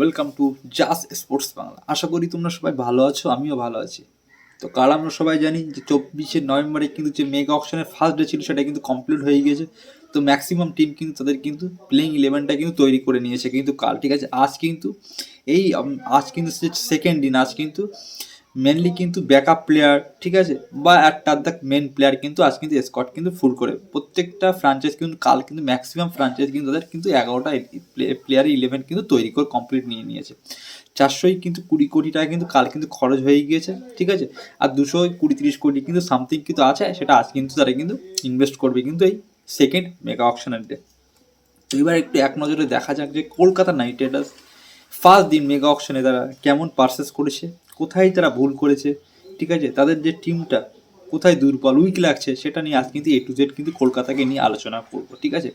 Welcome to Jas sports Bangla আশা করি তোমরা সবাই ভালো আছো, আমিও ভালো আছি। তো কাল আমরা সবাই জানি যে চব্বিশে নভেম্বরে কিন্তু যে মেগা অপশনের ফার্স্ট ডে ছিল, সেটা কিন্তু কমপ্লিট হয়ে গিয়েছে। তো ম্যাক্সিমাম টিম কিন্তু তাদের কিন্তু প্লেইং ইলেভেনটা কিন্তু তৈরি করে নিয়েছে। কিন্তু কাল, ঠিক আছে, আজ কিন্তু এই আজ কিন্তু সেকেন্ড দিন, আজ কিন্তু মেনলি কিন্তু ব্যাকআপ প্লেয়ার ঠিক আছে? বা একটা দ্য মেন প্লেয়ার কিন্তু আজ কিন্তু স্কট কিন্তু ফুল করে। প্রত্যেকটা ফ্রাঞ্চাইজ কিন্তু কাল কিন্তু ম্যাক্সিমাম ফ্রাঞ্চাইজ কিন্তু তাদের কিন্তু এগারোটা প্লেয়ার ইলেভেন কিন্তু তৈরি করে কমপ্লিট নিয়ে নিয়েছে। চারশোই কিন্তু কুড়ি কোটি টাকা কিন্তু কাল কিন্তু খরচ হয়ে গিয়েছে, ঠিক আছে? আর দুশো কুড়ি তিরিশ কোটি কিন্তু সামথিং কিন্তু আছে, সেটা আজ কিন্তু তারা কিন্তু ইনভেস্ট করবে কিন্তু এই সেকেন্ড মেগা অকশনের ডে এবার একটু এক নজরে দেখা যাক যে কলকাতা নাইট রাইডার্স ফার্স্ট দিন মেগা অকশনে তারা কেমন পারচেস করেছে। কোথায় তারা ভুল করেছে, ঠিক আছে? তাদের যে টিমটা কোথায় দুর্বল উইক লাগছে, সেটা নিয়ে আজ কিন্তু এ টু জেড কিন্তু কলকাতাকে নিয়ে আলোচনা করব, ঠিক আছে?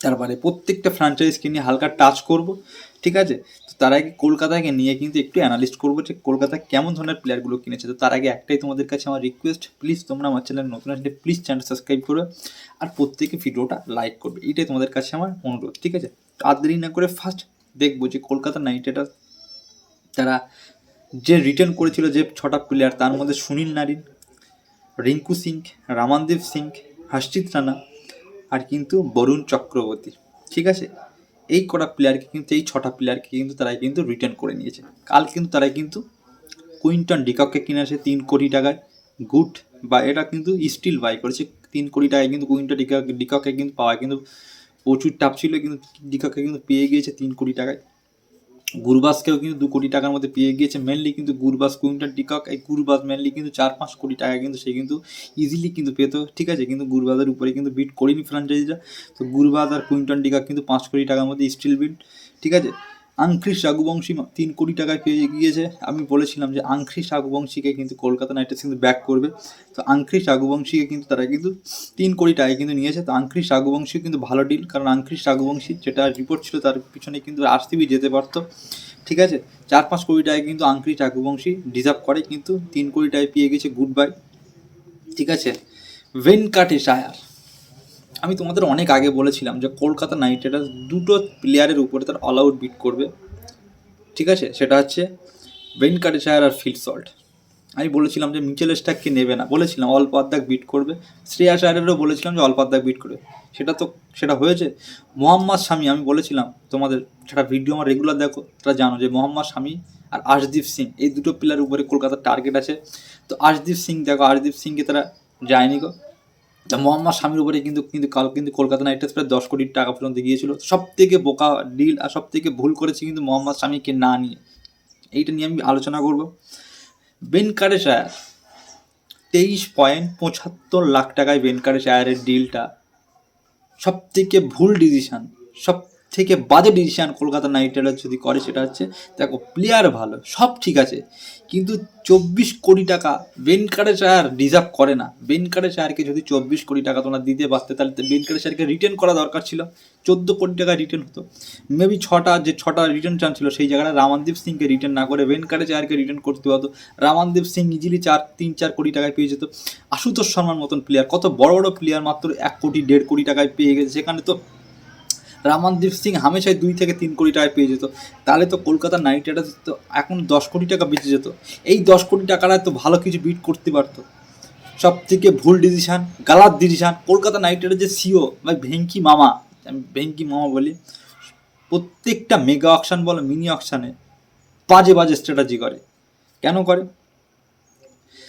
তারপরে প্রত্যেকটা ফ্র্যাঞ্চাইজকে নিয়ে হালকা টাচ করব, ঠিক আছে? তো তার আগে কলকাতাকে নিয়ে কিন্তু একটু অ্যানালিস্ট করব যে কলকাতা কেমন ধরনের প্লেয়ারগুলো কিনেছে। তো তার আগে একটাই তোমাদের কাছে আমার রিকোয়েস্ট প্লিজ তোমরা আমার চ্যানেল নতুন আসলে প্লিজ চ্যানেল সাবস্ক্রাইব করবে আর প্রত্যেকে ভিডিওটা লাইক করবে। এটাই তোমাদের কাছে আমার অনুরোধ, ঠিক আছে? আর দেরি না করে ফার্স্ট দেখব যে কলকাতা নাইট রাইডার্স তারা যে রিটার্ন করেছিল যে ছটা প্লেয়ার তার মধ্যে সুনীল নারিন, রিঙ্কু সিং, রামানদীপ সিং হর্ষিত রানা আর কিন্তু বরুণ চক্রবর্তী। ঠিক আছে? এই কটা প্লেয়ারকে কিন্তু, এই ছটা প্লেয়ারকে কিন্তু তারা কিন্তু রিটার্ন করে নিয়েছে। কাল কিন্তু তারা কিন্তু কুইন্টন ডিককে কিনে আসে তিন কোটি টাকায়। গুড বা এটা কিন্তু স্টিল বাই করেছে। তিন কোটি টাকায় কিন্তু কুইন্টন ডিকক ডিককে কিন্তু পাওয়া কিন্তু প্রচুর টাপ ছিল, কিন্তু ডিককে কিন্তু পেয়ে গিয়েছে তিন কোটি টাকায়। গুরবাসকেও কিন্তু দু কোটি টাকার মধ্যে পেয়ে গিয়েছে মেনলি কিন্তু গুরবাস কুইন্টন টিকক, এই গুরবাস মেনলি কিন্তু চার পাঁচ কোটি টাকা কিন্তু সে কিন্তু ইজিলি কিন্তু পেতো, ঠিক আছে? কিন্তু গুরবাজের উপরে কিন্তু বিট করিনি ফ্র্যাঞ্চাইজিটা তো গুরবাজ আর কুইন্টন টিকক কিন্তু পাঁচ কোটি টাকার মধ্যে স্টিল বিট ঠিক আছে? আংখ্রিস রাঘুবংশী তিন কোটি টাকায় পেয়ে গিয়েছে। আমি বলেছিলাম যে আংখ্রিস রাঘুবংশীকে কিন্তু কলকাতা নাইট কিন্তু ব্যাক করবে। তো আংখ্রিস রাঘুবংশীকে কিন্তু তারা কিন্তু তিন কোটি টাকায় কিন্তু নিয়েছে। তো আংখ্রিস রাঘুবংশী কিন্তু ভালো ডিল কারণ আংখ্রিস রাঘুবংশী যেটা রিপোর্ট ছিল তার পিছনে কিন্তু আরসিবি যেতে পারতো। ঠিক আছে? চার পাঁচ কোটি টাকায় কিন্তু আংখ্রিস রাঘুবংশী ডিজার্ভ করে, কিন্তু তিন কোটি টাকায় পেয়ে গেছে গুড বাই ঠিক আছে? ভেনকাটেশায়ার আমি তোমাদের অনেক আগে বলেছিলাম যে কলকাতা নাইট রাইডার্স দুটো প্লেয়ারের উপরে তার অল আউট বিট করবে। ঠিক আছে? সেটা হচ্ছে ভেনকাটেশায়ার আর ফিল্ড সল্ট আমি বলেছিলাম যে মিচেল স্টাককে নেবে না। বলেছিলাম অল্প অর্ধাক বিট করবে। শ্রেয়া শায়ারেরও বলেছিলাম যে অল্প অর্ধাক বিট করবে। সেটা তো, সেটা হয়েছে। মোহাম্মদ স্বামী আমি বলেছিলাম তোমাদের, সেটা ভিডিও আমার রেগুলার দেখো তারা জানো যে মোহাম্মদ স্বামী আর আশদীপ সিং, এই দুটো প্লেয়ারের উপরে কলকাতার টার্গেট আছে। তো আশদীপ সিং, দেখো, আশদীপ সিংকে তারা যায়নি গো। মোহাম্মদ স্বামীর উপরে কিন্তু কিন্তু কাল কিন্তু কলকাতা নাইট রাইডার্স প্রায় দশ কোটি টাকা পর্যন্ত গিয়েছিল। সব থেকে বোকা ডিল আর সব থেকে ভুল করেছে কিন্তু মোহাম্মদ স্বামীকে না নিয়ে। এইটা নিয়ে আমি আলোচনা করব। বেনকারে শায়ার তেইশ পয়েন্ট পঁচাত্তর লাখ টাকায় বেন বেনকারে শায়ারের ডিলটা সব থেকে ভুল ডিসিশান সব থেকে বাজে ডিসিশান কলকাতা নাইট রাইডার্স যদি করে, সেটা হচ্ছে, দেখো প্লেয়ার ভালো, সব ঠিক আছে, কিন্তু চব্বিশ কোটি টাকা বেনকারে চায়ার ডিজার্ভ করে না। বেনকারে চায়ারকে যদি চব্বিশ কোটি টাকা তোমরা দিতে পারতে, তাহলে বেনকারে চায়ারকে রিটার্ন করা দরকার ছিল। চোদ্দ কোটি টাকা রিটার্ন হতো। মেবি ছটা, যে ছটা রিটার্ন চান ছিল সেই জায়গাটা রামানদীপ সিংকে রিটার্ন না করে বেনকারে চায়ারকে রিটার্ন করতে হতো। রামানদীপ সিং ইজিলি চার, তিন, চার কোটি টাকায় পেয়ে যেত। আশুতোষ শর্মার মতন প্লেয়ার কত বড় বড় প্লেয়ার মাত্র এক কোটি, দেড় কোটি টাকায় পেয়ে গেছে। সেখানে তো রামানদীপ সিং হামেশাই দুই থেকে তিন কোটি টাকায় পেয়ে যেত। তাহলে তো কলকাতা নাইট রাইডার্স তো এখন দশ কোটি টাকা বেঁচে যেত। এই দশ কোটি টাকাটা তো ভালো কিছু বিট করতে পারতো। সব থেকে ভুল ডিসিশান গালাত ডিসিশান কলকাতা নাইট রাইডার্স যে সিও ভাই ভেঙ্কি মামা, আমি ভেঙ্কি মামা বলি, প্রত্যেকটা মেগা অকশান বলো মিনি অকশানে বাজে বাজে স্ট্র্যাটাজি করে। কেন করে?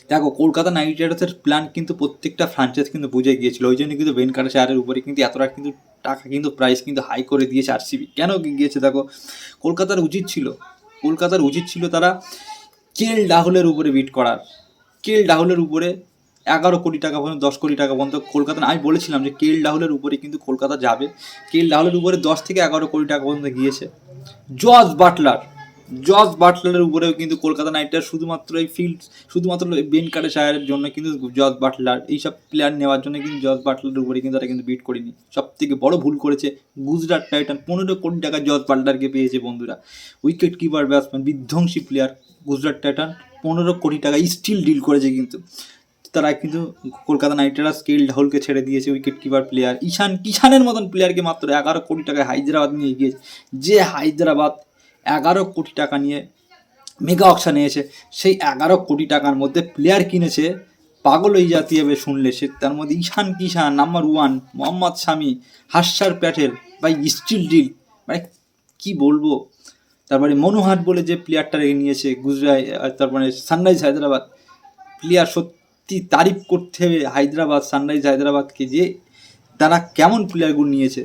দেখো, কলকাতা নাইট রাইডার্সের প্ল্যান কিন্তু প্রত্যেকটা ফ্রাঞ্চাইজ কিন্তু বুঝে গিয়েছিল। ওই জন্য কিন্তু বেনকার শেয়ারের উপরে কিন্তু এতটা কিন্তু টাকা কিন্তু প্রাইস কিন্তু হাই করে দিয়েছে আরসিবি কেন গিয়েছে দেখো, কলকাতার উচিত ছিল, কলকাতার উচিত ছিল তারা কেল ডাহুলের উপরে বিট করার। কেল ডাহুলের উপরে এগারো কোটি টাকা পর্যন্ত, দশ কোটি টাকা পর্যন্ত কলকাতা, আমি বলেছিলাম যে কেল ডাহুলের উপরে কিন্তু কলকাতা যাবে। কেল ডাহুলের উপরে দশ থেকে এগারো কোটি টাকা পর্যন্ত গিয়েছে। জজ বাটলার জজ বাটলারের উপরেও কিন্তু কলকাতা নাইট রাইডার্স শুধুমাত্র এই ফিল্ড শুধুমাত্র বেন কাটে শায়ারের জন্য কিন্তু জজ বাটলার এইসব প্লেয়ার নেওয়ার জন্য কিন্তু জজ বাটলারের উপরে কিন্তু তারা কিন্তু বিট করেনি। সব থেকে বড় ভুল করেছে গুজরাট টাইটান পনেরো কোটি টাকা জজ বাটলারকে পেয়েছে বন্ধুরা। উইকেট কিপার ব্যাটসম্যান বিধ্বংসী প্লেয়ার গুজরাট টাইটান পনেরো কোটি টাকা স্টিল ডিল করেছে কিন্তু। তারা কিন্তু কলকাতা নাইট রাইডার্স কেল রাহুলকে ছেড়ে দিয়েছে উইকেট কিপার প্লেয়ার ঈশান কিষানের মতন প্লেয়ারকে মাত্র এগারো কোটি টাকায় হায়দ্রাবাদ নিয়ে গিয়েছে যে হায়দ্রাবাদ এগারো কোটি টাকা নিয়ে মেগা অকশানে এসে সেই এগারো কোটি টাকার মধ্যে প্লেয়ার কিনেছে, পাগল হয়ে জাতি হবে শুনলে সে। তার মধ্যে ঈশান কিষান নাম্বার ওয়ান মোহাম্মদ শামি হাস্যার প্যাটেল বা স্টিল ডিল মানে কি বলব? তারপরে মনোহার বলে যে প্লেয়ারটাকে নিয়েছে গুজরাট তারপরে সানরাইজ হায়দ্রাবাদ। প্লেয়ার সত্যি তারিফ করতে হবে হায়দ্রাবাদ সানরাইজ হায়দ্রাবাদকে যে তারা কেমন প্লেয়ারগুলো নিয়েছে।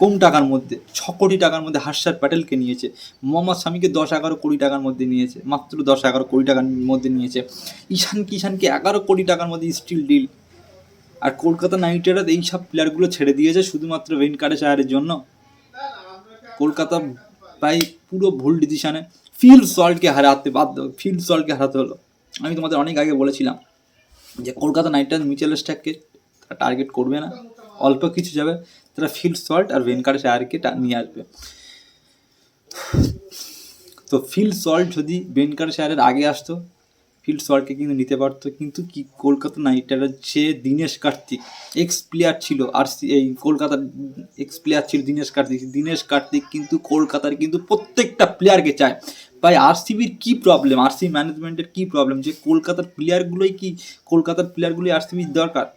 কম টাকার মধ্যে, ছ কোটি টাকার মধ্যে হার্ষার প্যাটেলকে নিয়েছে। মোহাম্মদ স্বামীকে দশ এগারো কোটি টাকার মধ্যে নিয়েছে, মাত্র দশ এগারো কোটি টাকার মধ্যে নিয়েছে। ঈশান কিষানকে এগারো কোটি টাকার মধ্যে স্টিল ডিল। আর কলকাতা নাইট রাইডার্স এই সব প্লেয়ারগুলো ছেড়ে দিয়েছে শুধুমাত্র ভেনকাটে চায়ারের জন্য। কলকাতা প্রায় পুরো ভুল ডিসিশনে ফিল সল্টকে হারাতে বাধ্য, ফিল সল্টকে হারাতে হলো। আমি তোমাদের অনেক আগে বলেছিলাম যে কলকাতা নাইট রাইডার্স মিচেল স্ট্যাককে টার্গেট করবে না। অল্প কিছু যাবে। তারা ফিল্ড সল্ট আর ভেনকাটেশ টা- নিয়ে আসবে। তো ফিল্ড সল্ট যদি ভেনকাটেশ আয়ারের আগে আসতো ফিল্ড সল্টকে কিন্তু নিতে পারতো। কিন্তু কি কলকাতা নাইট রাইডার্স যে দীনেশ কার্তিক এক্স প্লেয়ার ছিল, আর এই কলকাতার এক্স প্লেয়ার ছিল দীনেশ কার্তিক। দীনেশ কার্তিক কিন্তু কলকাতার কিন্তু প্রত্যেকটা প্লেয়ারকে চায়। ভাই আরসিবির কি প্রবলেম আরসিবি ম্যানেজমেন্টের কি প্রবলেম যে কলকাতার প্লেয়ারগুলোই কি, কলকাতার প্লেয়ারগুলোই আরসিবির দরকার?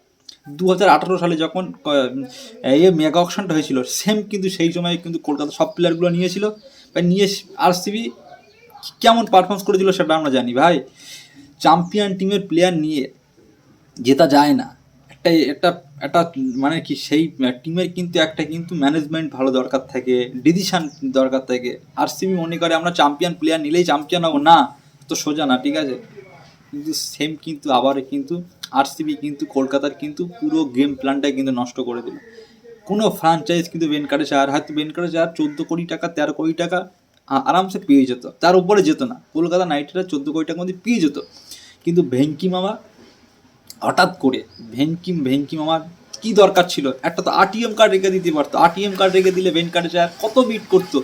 দু হাজার আঠারো সালে যখন ক- এ মেগা অকশনটা হয়েছিল সেম কিন্তু সেই সময় কিন্তু কলকাতা সব প্লেয়ারগুলো নিয়েছিল। বা নিয়ে আরসিবি কেমন পারফরমেন্স করেছিল সেটা আমরা জানি। ভাই চ্যাম্পিয়ন টিমের প্লেয়ার নিয়ে জেতা যায় না। একটা একটা একটা মানে কি, সেই টিমের কিন্তু একটা কিন্তু ম্যানেজমেন্ট ভালো দরকার থাকে ডিসিশন দরকার থাকে। আর আরসিবি মনে করে আমরা চ্যাম্পিয়ন প্লেয়ার নিলেই চ্যাম্পিয়ন হব। না, তো সোজা না, ঠিক আছে? কিন্তু সেম কিন্তু আবার কিন্তু আরসিবি কিন্তু, কলকাতার কিন্তু পুরো গেম প্ল্যানটাই কিন্তু নষ্ট করে দিল। কোনো ফ্রাঞ্চাইজ কিন্তু বেনকারেশ আর হয়তো বেনকারেশ আর চোদ্দ কোটি টাকা, তেরো কোটি টাকা আরামসে পেয়ে যেত। তার উপরে যেত না। কলকাতা নাইট রাইডার্স চোদ্দ কোটি টাকার মধ্যে পেয়ে যেত। কিন্তু ভেঙ্কি মামা হঠাৎ করে ভেঙ্কিম ভেঙ্কি মামার কি দরকার ছিল? একটা তো আরটিএম কার্ড রেখে দিতে পারতো। আরটিএম কার্ড রেখে দিলে ভেন কার্ডে আর কত বিট করতো?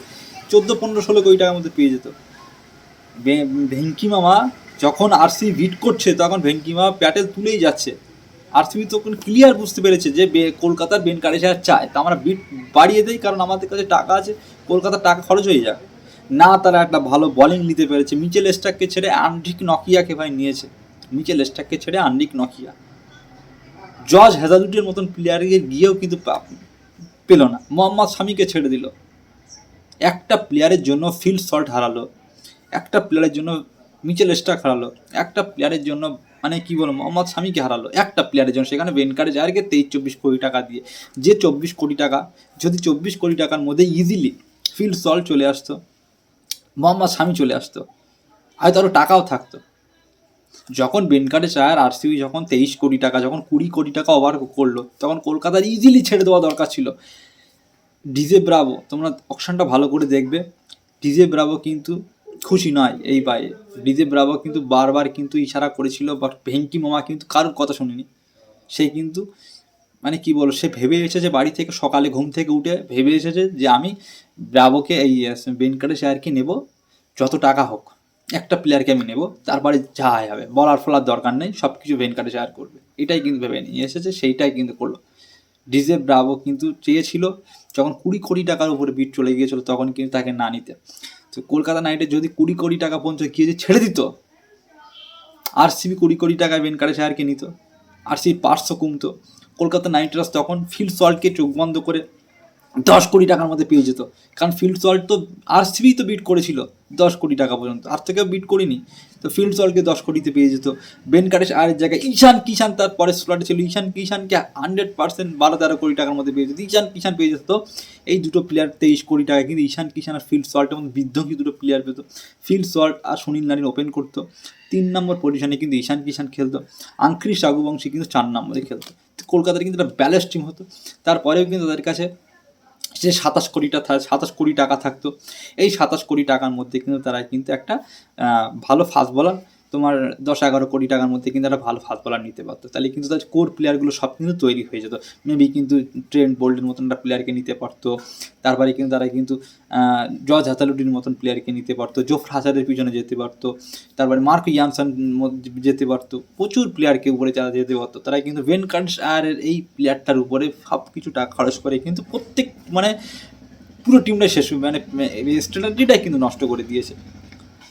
চোদ্দ, পনেরো, ষোলো কোটি টাকার মধ্যে পেয়ে যেত। ভেঙ্কি মামা যখন আরসি বিট করছে, তখন ভেঙ্কি মামা প্যাটেল তুলেই যাচ্ছে। আরসিবি তখন ক্লিয়ার বুঝতে পেরেছে যে কলকাতার বেন কারেসার চায়। তা আমরা বিট বাড়িয়ে দেই, কারণ আমাদের কাছে টাকা আছে, কলকাতার টাকা খরচ হয়ে যাবে না, তারা একটা ভালো বলিং নিতে পেরেছে। মিচেল স্টাককে ছেড়ে আন্ড্রিক নকিয়াকে ভাই নিয়েছে। মিচেল স্টাককে ছেড়ে আন্ড্রিক নকিয়া জজ হেজালুটের মতন প্লেয়ারকে গিয়েও কিন্তু পেল না। মোহাম্মদ স্বামীকে ছেড়ে দিল। একটা প্লেয়ারের জন্য ফিল্ড শট হারালো। একটা প্লেয়ারের জন্য মিচেল স্টাক হারালো। একটা প্লেয়ারের জন্য মানে কি বলব, মোহাম্মদ শামিকে হারালো। একটা প্লেয়ারের জন্য। সেখানে বেনকারে যায়কে তেইশ চব্বিশ কোটি টাকা দিয়ে। যে চব্বিশ কোটি টাকা, যদি চব্বিশ কোটি টাকার মধ্যে ইজিলি ফিল্ড সল্ট চলে আসতো, মোহাম্মদ শামি চলে আসতো, হয়তো আরও টাকাও থাকতো। যখন বেনকাটে চায় আরসিবি যখন তেইশ কোটি টাকা, যখন কুড়ি কোটি টাকা ওভার করল, তখন কলকাতার ইজিলি ছেড়ে দেওয়া দরকার ছিল। ডিজে ব্রাভো তোমরা অপশানটা ভালো করে দেখবে। ডিজে ব্রাভো কিন্তু খুশি নয় এই পায়ে ডিজে ব্রাভো কিন্তু বারবার কিন্তু ইশারা করেছিল বাট ভেঙ্কি মামা কিন্তু কারোর কথা শুনিনি। সে কিন্তু মানে কি বলো সে ভেবে এসেছে বাড়ি থেকে, সকালে ঘুম থেকে উঠে ভেবে এসেছে যে আমি ব্রাভোকে এই বেনকাটে শেয়ারকে নেব, যত টাকা হোক, একটা প্লেয়ারকে আমি নেব, তারপরে যা হবে, বলার ফলার দরকার নেই সব কিছু ভেনকাটে শেয়ার করবে। এটাই কিন্তু ভেবে নিয়ে এসেছে, সেইটাই কিন্তু করল। ডিজে ব্রাভো কিন্তু চেয়েছিল, যখন কুড়ি কোটি টাকার উপরে বিট চলে গিয়েছিল, তখন কিন্তু তাকে না নিতে। তো কলকাতা নাইটে যদি কুড়ি কোটি টাকা পর্যন্ত গিয়ে যে ছেড়ে দিত আর সিবি কুড়ি কোটি টাকায় বেনকারে শায়ারকে নিত আর সিবি পার্শ্ব কমতো, কলকাতা নাইট রাইডার্স তখন ফিল সল্টকে চোখ বন্ধ করে দশ কোটি টাকার মধ্যে পেয়ে যেত। কারণ ফিল্ড সল্ট তো আর সিবি তো বিট করেছিল দশ কোটি টাকা পর্যন্ত। আর থেকে বিট করিনি। তো ফিল্ড সল্টকে দশ কোটিতে পেয়ে যেত। বেন কারেশ আর জায়গায় ঈশান কিষান তার পরে স্লটে ছিল। ঈশান কিষানকে হান্ড্রেড পার্সেন্ট বারো তেরো কোটি টাকার মধ্যে পেয়ে যেত। ঈশান কিষান পেয়ে যেত। এই দুটো প্লেয়ার তেইশ কোটি টাকা কিন্তু ঈশান কিষান আর ফিল্ড সল্টের মধ্যে বিধ্বংসী দুটো প্লেয়ার পেতো। ফিল্ড সল্ট আর সুনীল নারিন ওপেন করতো। তিন নম্বর পজিশনে কিন্তু ঈশান কিষান খেলতো। আংক্রিস রাঘুবংশী কিন্তু চার নম্বরে খেলতো। কলকাতার কিন্তু একটা ব্যালেন্স টিম হতো। তারপরেও কিন্তু তাদের কাছে যে সাতাশ কোটিটা সাতাশ কোটি টাকা থাকতো। এই সাতাশ কোটি টাকার মধ্যে কিন্তু তারা কিন্তু একটা ভালো ফাস্ট বলার তোমার দশ এগারো কোটি টাকার মধ্যে কিন্তু একটা ভালো ফাস্ট বলার নিতে পারতো। তাহলে কিন্তু তার কোর প্লেয়ারগুলো সব কিন্তু তৈরি হয়ে যেত। মেবি কিন্তু ট্রেন্ড বোল্ডের মতন একটা প্লেয়ারকে নিতে পারতো। তারপরে কিন্তু তারা কিন্তু জজ হাতালুটির মতন প্লেয়ারকে নিতে পারতো। জোফ হাজারের পিছনে যেতে পারতো। তারপরে মার্ক ইয়ানসন যেতে পারতো। প্রচুর প্লেয়ারকে উপরে চালা যেতে পারতো। তারা কিন্তু ভেনকান্স আর এই প্লেয়ারটার উপরে সব কিছু টাকা খরচ করে কিন্তু প্রত্যেক মানে পুরো টিমটাই শেষ মানে স্ট্র্যাটেজিটাই কিন্তু নষ্ট করে দিয়েছে।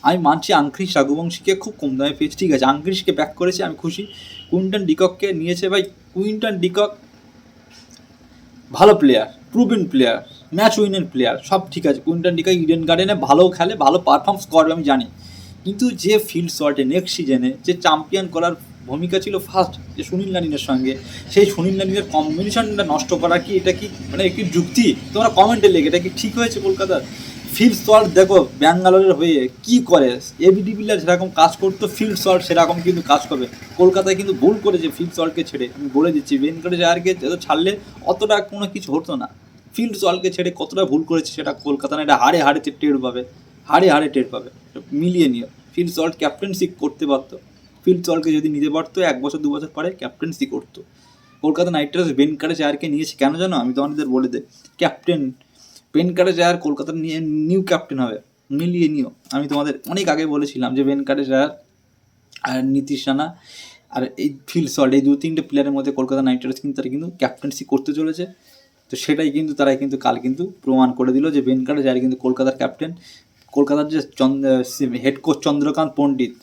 আমি মানছি আংক্রিস রাঘুবংশীকে খুব কম দামে পেয়েছি। ঠিক আছে আংক্রিসকে ব্যাক করেছে, আমি খুশি। কুইন্টন ডিকককে নিয়েছে ভাই। কুইন্টন ডিকক ভালো player proven player match উইনের player সব ঠিক আছে। কুইন্টন ডিকক ইডেন গার্ডেনে ভালো খেলে, ভালো পারফর্মস করবে আমি জানি। কিন্তু যে ফিল্ড শটে নেক্সট সিজনে যে চ্যাম্পিয়ন করার ভূমিকা ছিল ফার্স্ট যে সুনীল নারিনের সঙ্গে, সেই সুনীল নারিনের কম্বিনেশনটা নষ্ট করা কি, এটা কি মানে একটি যুক্তি? তোমরা কমেন্টে লেগে এটা কি ঠিক হয়েছে কলকাতার? ফিল্ড শট দেখো, ব্যাঙ্গালোরের হয়ে কি করে? এবি ডিভিলিয়ার যেরকম কাজ করতো ফিল্ড শট সেরকম কিন্তু কাজ করবে। কলকাতায় কিন্তু ভুল করেছে ফিল্ড শটকে ছেড়ে। আমি বলে দিচ্ছি আয়ারকে এত ছাড়লে অতটা কোনো কিছু হতো না। ফিল্ড শটকে ছেড়ে কতটা ভুল করেছে সেটা কলকাতা না, এটা হারে হারে টের পাবে। হারে হারে টের পাবে। মিলিয়ে নিও। ফিল্ড শট ক্যাপ্টেন্সি করতে পারতো। ফিল্ড শটকে যদি নিতে পারতো, এক বছর, দু বছর পরে ক্যাপ্টেন্সি করতো। কলকাতা নাইট রাইডার্স বেনকারে চায়ারকে নিয়েছে, কেন জানো? আমি তোমাদের বলে দে ক্যাপ্টেন বেনকারে চায়ার কলকাতার নিয়ে নিউ ক্যাপ্টেন হবে, মিলিয়ে নিও। আমি তোমাদের অনেক আগে বলেছিলাম যে বেনকারে চায়ার আর নীতিশ রানা, আর এই ফিল্ড শট এই দু তিনটে প্লেয়ারের মধ্যে কলকাতা নাইট রাইডার্স কিন্তু তারা কিন্তু ক্যাপ্টেন্সি করতে চলেছে। তো সেটাই কিন্তু তারা কিন্তু কাল কিন্তু প্রমাণ করে দিল যে বেনকারে চায়ার কিন্তু কলকাতার ক্যাপ্টেন কলকাতার যে হেড কোচ চন্দ্রকান্ত পণ্ডিত।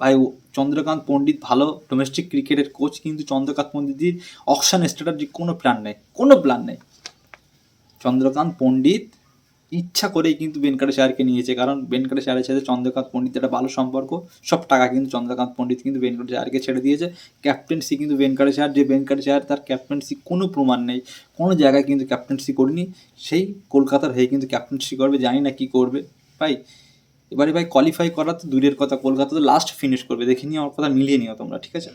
ভাই চন্দ্রকান্ত পণ্ডিত ভালো ডোমেস্টিক ক্রিকেটের কোচ কিন্তু চন্দ্রকান্ত পণ্ডিতের অকশন স্ট্র্যাটাজি কোনো প্ল্যান নেই, কোনো প্ল্যান নেই। চন্দ্রকান্ত পণ্ডিত ইচ্ছা করেই কিন্তু বেনকাটে শাহরকে নিয়েছে, কারণ বেনকাটে শাহরের সাথে চন্দ্রকান্ত পণ্ডিত একটা ভালো সম্পর্ক। সব টাকা কিন্তু চন্দ্রকান্ত পণ্ডিত কিন্তু বেনকাটে শাহরকে ছেড়ে দিয়েছে। ক্যাপ্টেন্সি কিন্তু বেনকাটে শাহর যে বেনকাটে শাহর তার ক্যাপ্টেন্সি কোনো প্রমাণ নেই, কোনো জায়গায় কিন্তু ক্যাপ্টেন্সি করিনি। সেই কলকাতার হয়ে কিন্তু ক্যাপ্টেন্সি করবে, জানি না কি করবে। ভাই, এবারে ভাই কোয়ালিফাই করা তো দূরের কথা, কলকাতা তো লাস্ট ফিনিশ করবে। দেখে নিও, আমার কথা মিলিয়ে নিও তোমরা, ঠিক আছে?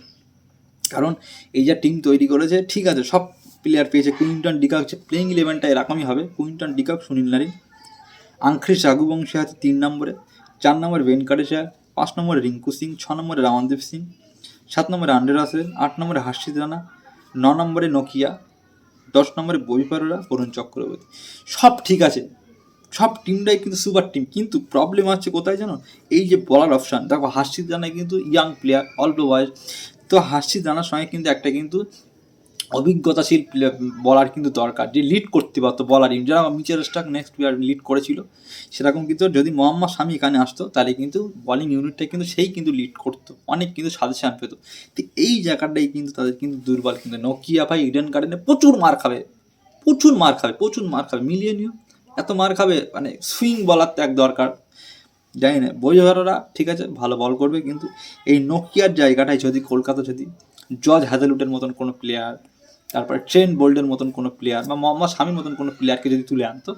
কারণ এই যা টিম তৈরি করেছে, ঠিক আছে, সব প্লেয়ার পেয়েছে কুইন্টন ডিকাক হচ্ছে প্লেইং ইলেভেনটা এরকমই হবে। Quinton de Kock, Sunil Narine Angkrish Raghuvanshi আছে তিন নম্বরে। চার নম্বরে ভেনকাটেশার পাঁচ নম্বরে রিঙ্কু সিং, ছ নম্বরে রামানদীপ সিং, সাত নম্বরে আন্ডে রাসেল, আট নম্বরে হার্ষিত রানা, ন নম্বরে নোকিয়া, দশ নম্বরে ববিপারোরা বরুণ চক্রবর্তী। সব ঠিক আছে। সব টিমটাই কিন্তু সুপার টিম কিন্তু প্রবলেম হচ্ছে কোথায় জানো? এই যে বলার অপশান দেখো হার্ষিত রানা কিন্তু ইয়াং প্লেয়ার অল্প বয়স। তো হার্ষিত রানার সঙ্গে কিন্তু একটা কিন্তু অভিজ্ঞতাশীল বলার কিন্তু দরকার। যে লিড করতে পারতো বলার যারা Mitchell Starc next player lead করেছিল, সেরকম কিন্তু যদি মোহাম্মদ স্বামী এখানে আসতো, তাহলে কিন্তু বলিং ইউনিটটা কিন্তু সেই কিন্তু লিড করতো। অনেক কিন্তু সাজেশন পেতো। তো এই জায়গাটাই কিন্তু তাদের কিন্তু দুর্বল কিন্তু। নোকিয়া ভাই ইডেন গার্ডেনে প্রচুর মার খাবে। প্রচুর মার খাবে, প্রচুর মার খাবে। মিলিয়ে নিও এত মার খাবে মানে সুইং বলার তো এক দরকার। জানি না বইহাররা ঠিক আছে, ভালো বল করবে, কিন্তু এই নোকিয়ার জায়গাটায় যদি, কলকাতা যদি জজ হ্যাজেলউডের মতন কোনো প্লেয়ার তারপরে ট্রেন বোল্ডের মতন কোনো প্লেয়ার বা মোহাম্মদ স্বামীর মতন কোনো প্লেয়ারকে যদি তুলে আনতো,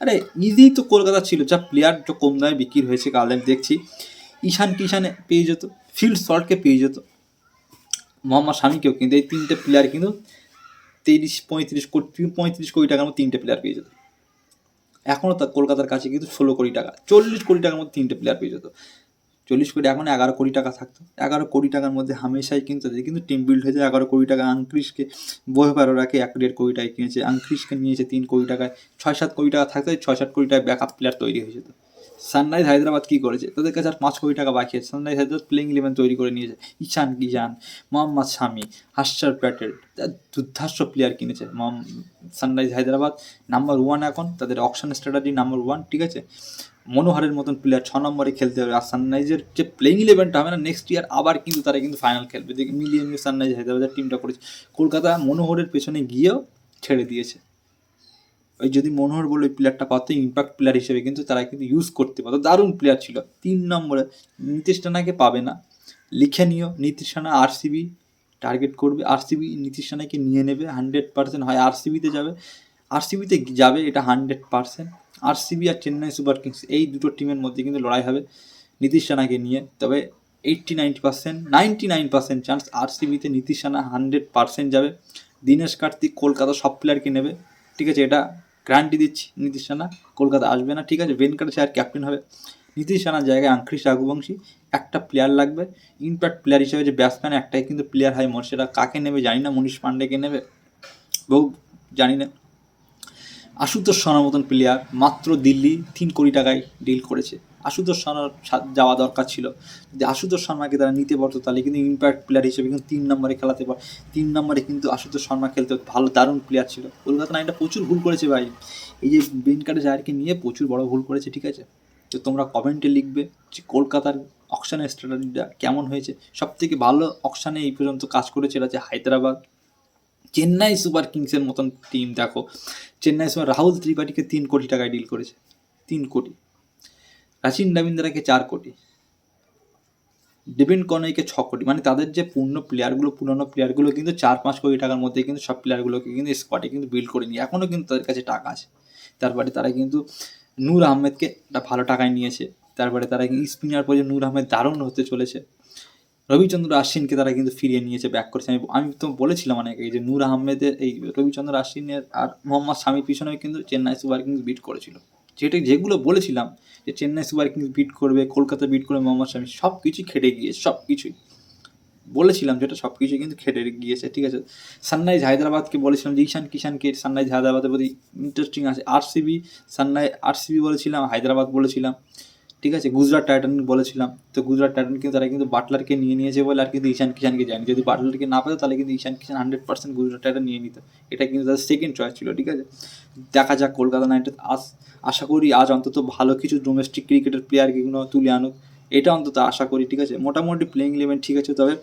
আরে ইজি তো কলকাতা ছিল, যা প্লেয়ার যা কম দামে বিক্রি হয়েছে কাল আমি দেখছি। ঈশান কিষানে পেয়ে যেত ফিল্ড শর্টকে পেয়ে যেত, মোহাম্মদ স্বামীকেও কিন্তু, এই তিনটে প্লেয়ার কিন্তু তিরিশ পঁয়ত্রিশ কোটি পঁয়ত্রিশ কোটি টাকার মতো তিনটে প্লেয়ার পেয়ে যেত। এখনও তার কলকাতার কাছে কিন্তু ষোলো কোটি টাকা, চল্লিশ কোটি টাকার মধ্যে তিনটে প্লেয়ার পেয়ে যেত। চল্লিশ কোটি এখন এগারো কোটি টাকা থাকতো। এগারো কোটি টাকার মধ্যে হামেশাই কিন্তু তাদের কিন্তু টিম বিল্ড হয়েছে এগারো কোটি টাকা। আংক্রিসকে বহেপারোরাকে এক দেড় কোটি টাকায় কিনেছে। আংক্রিসকে নিয়েছে তিন কোটি টাকায়। ছয় সাত কোটি টাকা থাকতে ছয় সাত কোটি টাকায় ব্যাকআপ প্লেয়ার তৈরি হয়েছে যেত সানরাইজ হায়দ্রাবাদ কী করেছে? তাদের কাছে আর পাঁচ কোটি টাকা বাকি আছে। সানরাইজ হায়দ্রাবাদ প্লেইং ইলেভেন তৈরি করে নিয়েছে। ঈশান কিষান মোহাম্মদ শামি হাস্টার প্যাটেল। দুর্ধার্ষ প্লেয়ার কিনেছে। সানরাইজ হায়দ্রাবাদ নাম্বার ওয়ান এখন। তাদের অকশন স্ট্র্যাটাজি নাম্বার ওয়ান ঠিক আছে? মনোহারের মতন প্লেয়ার ছ নম্বরে খেলতে হবে। আর সানরাইজের যে প্লেইং ইলেভেনটা হবে না নেক্সট ইয়ার আবার কিন্তু তারা কিন্তু ফাইনাল খেলবে। দেখে মিলিয়ে নিয়ে সানরাইজ হায়দ্রাবাদের টিমটা করেছে। কলকাতা মনোহরের পেছনে গিয়েও ছেড়ে দিয়েছে। ওই যদি মনোহর বলে ওই প্লেয়ারটা পাতো ইম্প্যাক্ট প্লেয়ার হিসেবে কিন্তু তারা কিন্তু ইউজ করতে পারতো। দারুণ প্লেয়ার ছিল। তিন নম্বরে নীতিশ রানাকে পাবে না। লিখে নিও। নীতিশ রানা আরসিবি টার্গেট করবে। আরসিবি নীতিশ রানাকে নিয়ে নেবে। হান্ড্রেড পার্সেন্ট হয়। আরসিবিতে যাবে। আরসিবিতে যাবে এটা হান্ড্রেড পার্সেন্ট আরসিবি আর চেন্নাই সুপার কিংস, এই দুটো টিমের মধ্যে কিন্তু লড়াই হবে নীতিশ রানাকে নিয়ে। তবে eighty ninety percent ninety nine percent chance আরসিবিতে Nitish Rana hundred percent যাবে। দীনেশ কার্তিক কলকাতা সব প্লেয়ারকে নেবে। ঠিক আছে, এটা গ্যারান্টি দিচ্ছি নীতিশ রানা কলকাতা আসবে না। ঠিক আছে ভেনকাটেশ আর ক্যাপ্টেন হবে। নীতিশ রানার জায়গায় আঙ্ক্রিস রাঘুবংশী একটা প্লেয়ার লাগবে। ইম্প্যাক্ট প্লেয়ার হিসেবে যে ব্যাটসম্যান একটাই কিন্তু প্লেয়ার হয় মোট সেটা কাকে নেবে জানি না, মনীষ পান্ডেকে নেবে। বহু জানি না। আশুতোষ শর্মার মতন প্লেয়ার মাত্র দিল্লি তিন কোটি টাকায় ডিল করেছে। আশুতোষ শর্মার যাওয়া দরকার ছিল। যদি আশুতোষ শর্মাকে তারা নিতে পারতো, তাহলে কিন্তু ইম্প্যাক্ট প্লেয়ার হিসেবে কিন্তু তিন নম্বরে খেলাতে পার তিন নম্বরে কিন্তু আশুতোষ শর্মা খেলতে ভালো, দারুণ প্লেয়ার ছিল। কলকাতা নাইনটা প্রচুর ভুল করেছে ভাই। এই যে বেনকাটে জায়ারকে নিয়ে প্রচুর বড় ভুল করেছে, ঠিক আছে? তো তোমরা কমেন্টে লিখবে যে কলকাতার অকশানের স্ট্র্যাটেজিটা কেমন হয়েছে। সব থেকে ভালো অকশানে এই পর্যন্ত কাজ করেছে, এটা হচ্ছে হায়দ্রাবাদ। চেন্নাই সুপার কিংসের মতন টিম দেখো। চেন্নাই সুপার রাহুল ত্রিপাঠীকে তিন কোটি টাকায় ডিল করেছে। তিন কোটি। রাচিন রবীন্দ্রাকে চার কোটি। ডিপেন্ড কনইকে ছ কোটি। মানে তাদের যে পূর্ণ প্লেয়ারগুলো পুরনো প্লেয়ারগুলো কিন্তু চার পাঁচ কোটি টাকার মধ্যে কিন্তু সব প্লেয়ারগুলোকে কিন্তু স্কোয়াডে কিন্তু বিল্ড করে নিয়ে এখনও কিন্তু তাদের কাছে টাকা আছে। তারপরে তারা কিন্তু নূর আহমেদকে একটা ভালো টাকায় নিয়েছে। তারপরে তারা স্পিনার পর্যন্ত নূর আহমেদ দারুণ হতে চলেছে। রবিচন্দ্র আশ্বিনকে তারা কিন্তু ফিরিয়ে নিয়েছে ব্যাক করেছে। আমি আমি তো বলেছিলাম অনেক এই যে নূর আহমেদের, এই রবিচন্দ্র আশ্বিনের আর মোহাম্মদ স্বামীর পিছনে কিন্তু চেন্নাই সুপার কিংস বিট করেছিল। যেটা, যেগুলো বলেছিলাম যে চেন্নাই সুপার কিংস বিট করবে, কলকাতা বিট করবে মোহাম্মদ স্বামী সব কিছুই খেটে গিয়েছে সব কিছুই বলেছিলাম যেটা সব কিছুই কিন্তু খেটে গিয়েছে, ঠিক আছে? সানরাইজ হায়দ্রাবাদকে বলেছিলাম যে ঈশান কিষানকে, সানরাইজ হায়দ্রাবাদের প্রতি ইন্টারেস্টিং আছে। আরসিবি সানরাইজ আরসিবি বলেছিলাম, হায়দ্রাবাদ বলেছিলাম। ঠিক আছে? গুজরাট টাইটান বলেছিলাম। তো গুজরাট টাইটান কিন্তু তারা কিন্তু বাটলারকে নিয়ে নিয়েছে বলে আর কিন্তু ঈশান কিষানকে যায়নি যদি বাটলারকে না পেতো, তাহলে কিন্তু Ishan Kishan hundred percent Gujarat Titan নিয়ে নিত। এটা কিন্তু তাদের সেকেন্ড চয়েস ছিল, ঠিক আছে? দেখা যাক কলকাতা নাইট আস, আশা করি আজ অন্তত ভালো কিছু ডোমেস্টিক ক্রিকেটের প্লেয়ারগুলো তুলে আনুক। এটা অন্তত আশা করি, ঠিক আছে? মোটামুটি প্লেইং ইলেভেন ঠিক আছে, তবে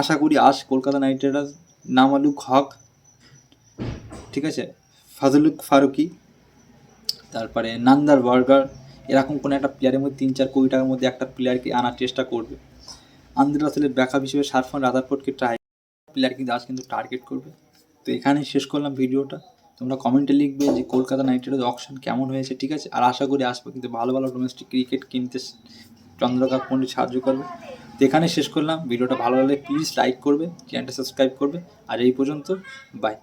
আশা করি আজ কলকাতা নাইট রাইডার্স নামালুক হক, ঠিক আছে? ফাজলুক ফারুকি, তারপরে নান্দার বার্গার এরকম কোনো একটা প্লেয়ারের মধ্যে তিন চার কোটি টাকার মধ্যে একটা প্লেয়ারকে আনার চেষ্টা করবে। আন্দ্রে রাসেলের ব্যাকআপ হিসেবে সারফান রাদারফোর্ডকে ট্রাই প্লেয়ার কিন্তু আজ কিন্তু টার্গেট করবে। তো এখানেই শেষ করলাম ভিডিওটা। তোমরা কমেন্টে লিখবে যে কলকাতা নাইট রাইডার্স অপশন কেমন হয়েছে, ঠিক আছে? আর আশা করি আসবে কিন্তু ভালো ভালো ডোমেস্টিক ক্রিকেট কিনতে চন্দ্রকান্ত পণ্ডিত সাহায্য করবে। তো এখানে শেষ করলাম। ভিডিওটা ভালো লাগলে প্লিজ লাইক করবে চ্যানেলটা সাবস্ক্রাইব করবে। আর এই পর্যন্ত বাই